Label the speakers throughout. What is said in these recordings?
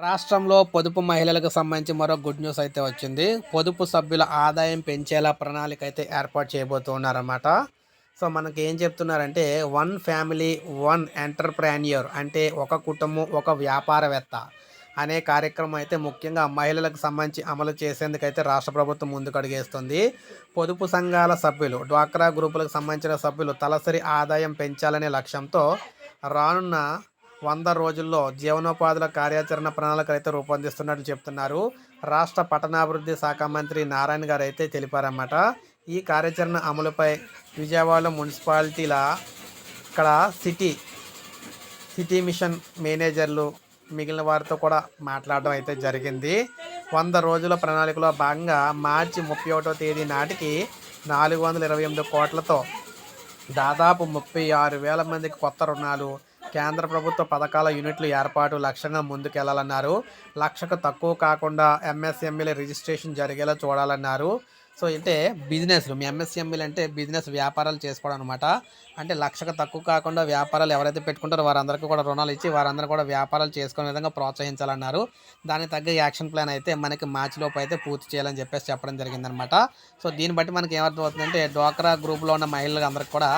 Speaker 1: రాష్ట్రంలో పొదుపు మహిళలకు సంబంధించి మరో గుడ్ న్యూస్ అయితే వచ్చింది. పొదుపు సభ్యుల ఆదాయం పెంచేలా ప్రణాళిక అయితే ఏర్పాటు చేయబోతున్నారన్నమాట సో మనకి ఏం చెప్తున్నారంటే వన్ ఫ్యామిలీ వన్ ఎంటర్ప్రాన్యూర్ అంటే ఒక కుటుంబం ఒక వ్యాపారవేత్త అనే కార్యక్రమం అయితే ముఖ్యంగా మహిళలకు సంబంధించి అమలు చేసేందుకైతే రాష్ట్ర ప్రభుత్వం ముందుకు అడిగేస్తుంది. పొదుపు సంఘాల సభ్యులు డ్వాక్రా గ్రూపులకు సంబంధించిన సభ్యులు తలసరి ఆదాయం పెంచాలనే లక్ష్యంతో రానున్న వంద రోజుల్లో జీవనోపాధుల కార్యాచరణ ప్రణాళిక అయితే రూపొందిస్తున్నట్లు చెప్తున్నారు. రాష్ట్ర పట్టణాభివృద్ధి శాఖ మంత్రి నారాయణ గారు అయితే తెలిపారన్నమాట. ఈ కార్యాచరణ అమలుపై విజయవాడ మున్సిపాలిటీల ఇక్కడ సిటీ సిటీ మిషన్ మేనేజర్లు మిగిలిన వారితో కూడా మాట్లాడడం అయితే జరిగింది. వంద రోజుల ప్రణాళికలో భాగంగా మార్చి ముప్పై ఒకటో తేదీ నాటికి నాలుగు వందల ఇరవై ఎనిమిది కోట్లతో దాదాపు ముప్పై ఆరు వేల మందికి కొత్త రుణాలు కేంద్ర ప్రభుత్వ పథకాల యూనిట్లు ఏర్పాటు లక్ష్యంగా ముందుకెళ్ళాలన్నారు. లక్షకు తక్కువ కాకుండా ఎంఎస్ఎంఈల రిజిస్ట్రేషన్ జరిగేలా చూడాలన్నారు. సో అంటే బిజినెస్లు మీ ఎంఎస్ఎంఈలు అంటే బిజినెస్ వ్యాపారాలు చేసుకోవడం అనమాట అంటే లక్షకు తక్కువ కాకుండా వ్యాపారాలు ఎవరైతే పెట్టుకుంటారో వారందరికీ కూడా రుణాలు ఇచ్చి వారందరూ కూడా వ్యాపారాలు చేసుకునే విధంగా ప్రోత్సహించాలన్నారు. దానికి తగ్గ యాక్షన్ ప్లాన్ అయితే మనకి మార్చి లోపు అయితే పూర్తి చేయాలని చెప్పేసి చెప్పడం జరిగిందనమాట సో దీన్ని బట్టి మనకి ఏమర్థం అవుతుందంటే డ్వాక్రా గ్రూప్లో ఉన్న మహిళలకు అందరికీ కూడా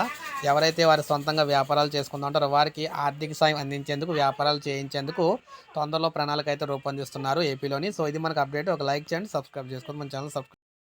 Speaker 1: ఎవరైతే వారి సొంతంగా వ్యాపారాలు చేసుకుంటుంటారో వారికి ఆర్థిక సాయం అందించేందుకు వ్యాపారాలు చేయించేందుకు తొందరలో ప్రణాళిక అయితే రూపొందిస్తున్నారు ఏపీలోని సో ఇది మనకు అప్డేట్ ఒక లైక్ చేయండి సబ్స్క్రైబ్ చేసుకోండి. మన ఛానల్ సబ్స్క్రైబ్